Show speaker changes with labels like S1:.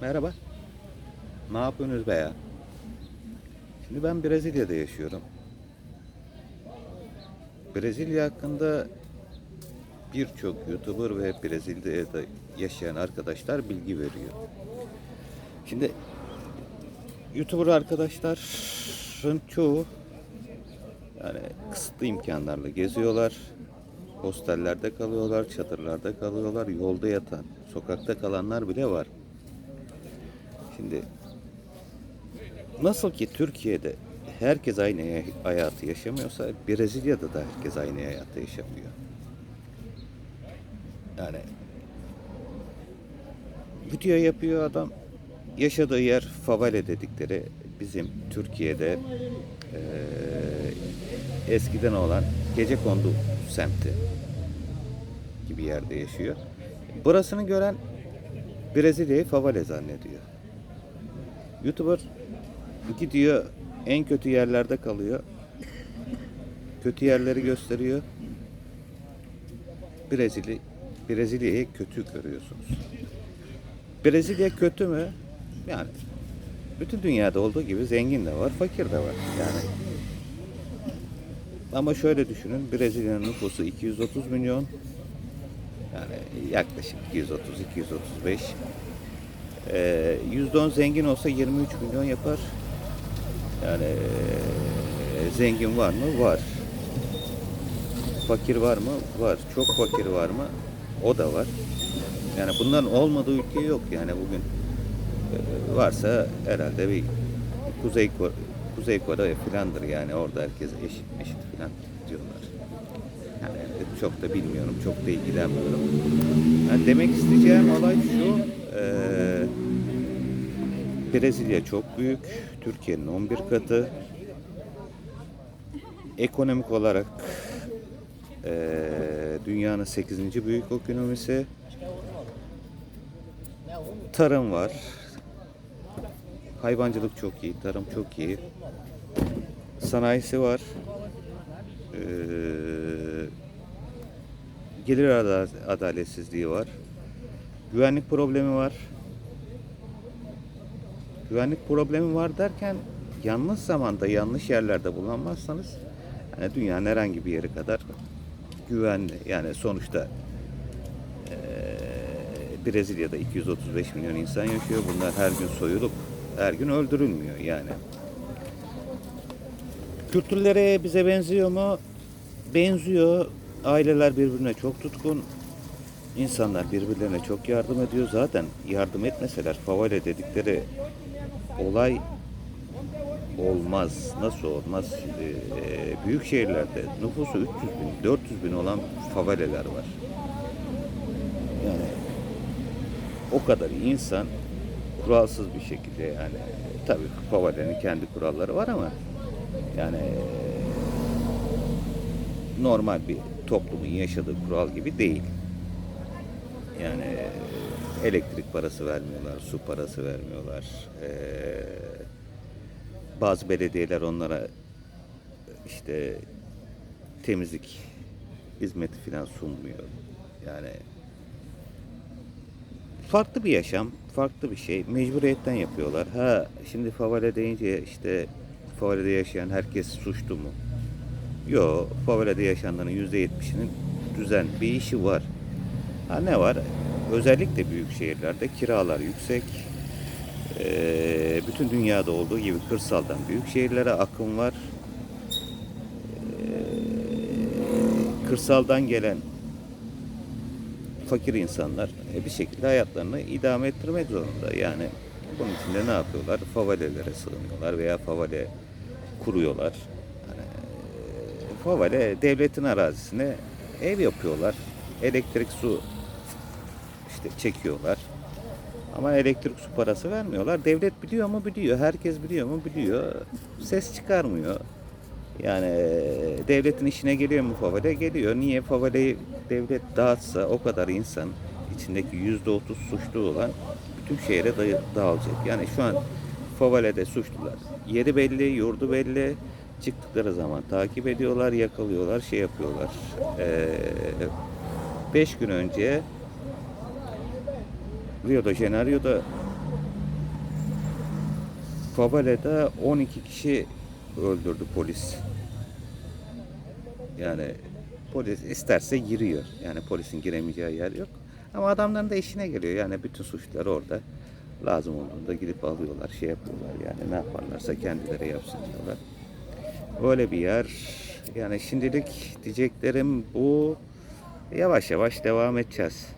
S1: Merhaba. Ne yapıyorsunuz be ya? Şimdi ben Brezilya'da yaşıyorum. Brezilya hakkında birçok YouTuber ve Brezilya'da yaşayan arkadaşlar bilgi veriyor. Şimdi YouTuber arkadaşların çoğu yani kısıtlı imkanlarla geziyorlar. Hostellerde kalıyorlar, çadırlarda kalıyorlar, yolda yatan, sokakta kalanlar bile var. Şimdi nasıl ki Türkiye'de herkes aynı hay- hayatı yaşamıyorsa Brezilya'da da herkes aynı hayatı yaşamıyor. Yani video yapıyor adam yaşadığı yer favela dedikleri bizim Türkiye'de eee, eskiden olan Gecekondu semti gibi yerde yaşıyor. Burasını gören Brezilya'yı favela zannediyor. YouTuber gidiyor en kötü yerlerde kalıyor. Kötü yerleri gösteriyor. Brezilya Brezilya'yı kötü görüyorsunuz. Brezilya kötü mü? Yani bütün dünyada olduğu gibi zengin de var, fakir de var. Yani ama şöyle düşünün, Brezilya'nın nüfusu 230 milyon. Yani yaklaşık 230-235. Ee, %10 zengin olsa 23 milyon yapar. Yani ee, zengin var mı? Var. Fakir var mı? Var. Çok fakir var mı? O da var. Yani bunların olmadığı ülke yok yani bugün. Ee, varsa herhalde bir Kuzey Kore, Kuzey Kore filandır yani orada herkes eşit eşit filan diyorlar. Yani çok da bilmiyorum, çok da ilgilenmiyorum. Yani demek isteyeceğim olay şu, eee, Brezilya çok büyük, Türkiye'nin 11 katı. Ekonomik olarak eee, dünyanın 8. büyük ekonomisi. Tarım var. Hayvancılık çok iyi, tarım çok iyi. Sanayisi var. Ee, gelir ada- adaletsizliği var. Güvenlik problemi var. Güvenlik problemi var derken yanlış zamanda yanlış yerlerde bulunmazsanız yani dünyanın herhangi bir yeri kadar güvenli. Yani sonuçta eee, Brezilya'da 235 milyon insan yaşıyor. Bunlar her gün soyulup her gün öldürülmüyor yani. Kültürlere bize benziyor mu? Benziyor. Aileler birbirine çok tutkun. İnsanlar birbirlerine çok yardım ediyor. Zaten yardım etmeseler favela dedikleri olay olmaz. Nasıl olmaz? Şimdi e, büyük şehirlerde nüfusu 300 bin, 400 bin olan faveleler var. Yani o kadar insan kuralsız bir şekilde yani tabii favelenin kendi kuralları var ama yani normal bir toplumun yaşadığı kural gibi değil. Yani elektrik parası vermiyorlar, su parası vermiyorlar. Ee, bazı belediyeler onlara işte temizlik hizmeti falan sunmuyor. Yani farklı bir yaşam, farklı bir şey. Mecburiyetten yapıyorlar. Ha şimdi favela deyince işte favelada yaşayan herkes suçlu mu? Yo, favelada yaşayanların %70'inin düzen bir işi var. Ha ne var? Özellikle büyük şehirlerde kiralar yüksek. Ee, bütün dünyada olduğu gibi kırsaldan büyük şehirlere akım var. Ee, kırsaldan gelen fakir insanlar e, bir şekilde hayatlarını idame ettirmek zorunda. Yani bunun için de ne yapıyorlar? Favelelere sığınıyorlar veya favele kuruyorlar. Hani, e, favele devletin arazisine ev yapıyorlar. Elektrik, su işte çekiyorlar. Ama elektrik su parası vermiyorlar. Devlet biliyor mu biliyor. Herkes biliyor mu biliyor. Ses çıkarmıyor. Yani devletin işine geliyor mu favela? Geliyor. Niye faveleyi devlet dağıtsa o kadar insan içindeki yüzde otuz suçlu olan bütün şehre dağılacak. Yani şu an favelede suçlular. Yeri belli, yurdu belli. Çıktıkları zaman takip ediyorlar, yakalıyorlar, şey yapıyorlar. Ee, beş gün önce Rio de Janeiro'da Favela'da 12 kişi öldürdü polis. Yani polis isterse giriyor. Yani polisin giremeyeceği yer yok. Ama adamların da işine geliyor. Yani bütün suçlar orada. Lazım olduğunda gidip alıyorlar, şey yapıyorlar. Yani ne yaparlarsa kendileri yapsın diyorlar. Böyle bir yer. Yani şimdilik diyeceklerim bu. Yavaş yavaş devam edeceğiz.